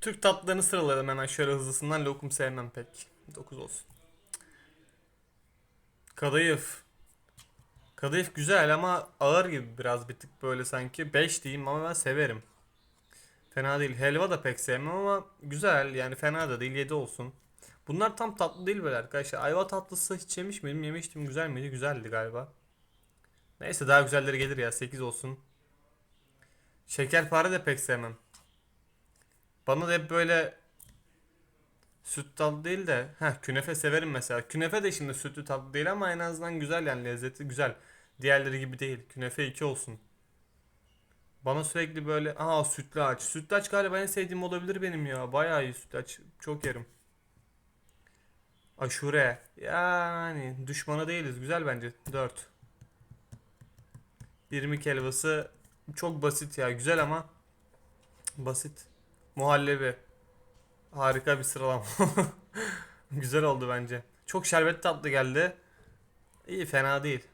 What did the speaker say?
Türk tatlılarını sıraladım hemen şöyle hızlısından. Lokum sevmem pek. 9 olsun. Kadayıf. Kadayıf güzel ama ağır gibi biraz bir tık böyle sanki. 5 diyeyim ama ben severim. Fena değil. Helva da pek sevmem ama güzel yani fena da değil 7 olsun. Bunlar tam tatlı değil böyle arkadaşlar. Ayva tatlısı hiç yemiş miydim? Yemiştim. Güzel miydi? Güzeldi galiba. Neyse daha güzelleri gelir ya. 8 olsun. Şekerpare de pek sevmem. Bana da hep böyle süt tatlı değil de heh, künefe severim mesela. Künefe de şimdi sütlü tatlı değil ama en azından güzel yani lezzeti güzel. Diğerleri gibi değil. Künefe 2 olsun. Bana sürekli böyle aa sütlaç. Sütlaç galiba en sevdiğim olabilir benim ya. Bayağı iyi sütlaç. Çok yerim. Aşure. Yani düşmanı değiliz. Güzel bence. 4. İrmik helvası çok basit ya. Güzel ama basit. Muhallebi. Harika bir sıralama. Güzel oldu bence. Çok şerbet tatlı geldi. İyi fena değil.